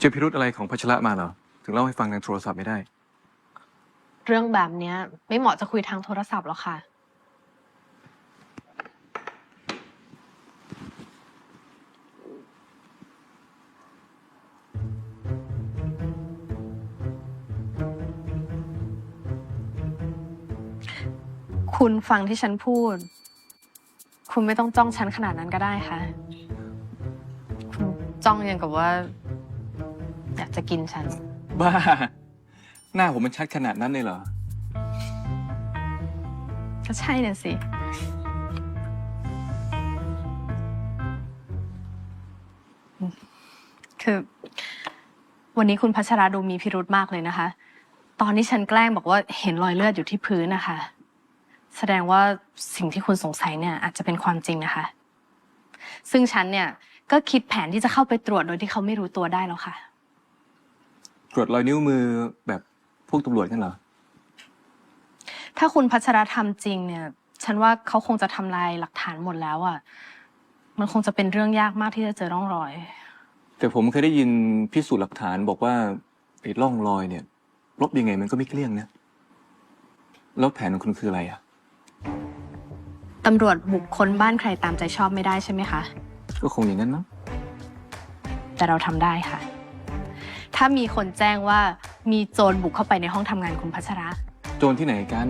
จอพิรุธอะไรของพัชระมาเหรอ ถึงเล่าให้ฟังทางโทรศัพท์ไม่ได้ เรื่องแบบเนี้ย ไม่เหมาะจะคุยทางโทรศัพท์หรอกค่ะ คุณฟังที่ฉันพูด คุณไม่ต้องจ้องฉันขนาดนั้นก็ได้ค่ะ คุณจ้องอย่างกับว่า จะกินฉัน บ้า หน้าผมมันชัดขนาดนั้นเลยเหรอ ก็ใช่น่ะสิ คือ วันนี้คุณพัชราดูมีพิรุธมากเลยนะคะ ตอนที่ฉันแกล้งบอกว่าเห็นรอยเลือดอยู่ที่พื้นนะคะ แสดงว่าสิ่งที่คุณสงสัยเนี่ย อาจจะเป็นความจริงนะคะ ซึ่งฉันเนี่ยก็คิดแผนที่จะเข้าไปตรวจโดยที่เขาไม่รู้ตัวได้แล้วค่ะ ตรวจรอยนิ้วมือแบบพวกตำรวจกันเหรอ ถ้าคุณพัชราทำจริงเนี่ย ฉันว่าเขาคงจะทำลายหลักฐานหมดแล้วอะ่ะ มันคงจะเป็นเรื่องยากมากที่จะเจอร่องรอย แต่ผมเคยได้ยินพิสูจน์หลักฐานบอกว่าไอ้ร่องรอยเนี่ย ลบยังไงมันก็ไม่เกลี้ยงนะ แล้วแผนของคุณคืออะไรอะ ตำรวจบุกค้นบ้านใครตามใจชอบไม่ได้ใช่ไหมคะ ก็คงอย่างนั้นมั้งแต่เราทำได้ค่ะ ถ้ามีคนแจ้งว่ามีโจรบุกเข้าไปในห้องทำงานคุณพัชระ โจรที่ไหนกัน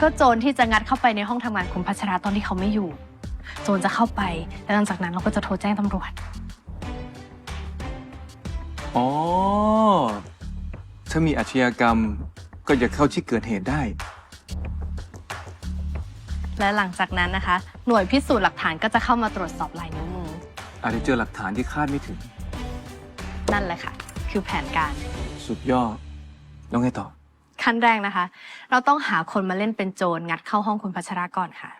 ก็โจรที่จะงัดเข้าไปในห้องทำงานคุณพัชระตอนที่เขาไม่อยู่ โจรจะเข้าไป แล้วหลังจากนั้นเราก็จะโทรแจ้งตำรวจ อ๋อ ถ้ามีอาชญากรรมก็จะเข้าที่เกิดเหตุได้ และหลังจากนั้นนะคะ หน่วยพิสูจน์หลักฐานก็จะเข้ามาตรวจสอบลายนิ้วมือ อาจจะเจอหลักฐานที่คาดไม่ถึง นั่นแหละค่ะ คือแผนการ สุดยอด แล้วไงต่อ ขั้นแรกนะคะ เราต้องหาคนมาเล่นเป็นโจรงัดเข้าห้องคุณพัชราก่อนค่ะ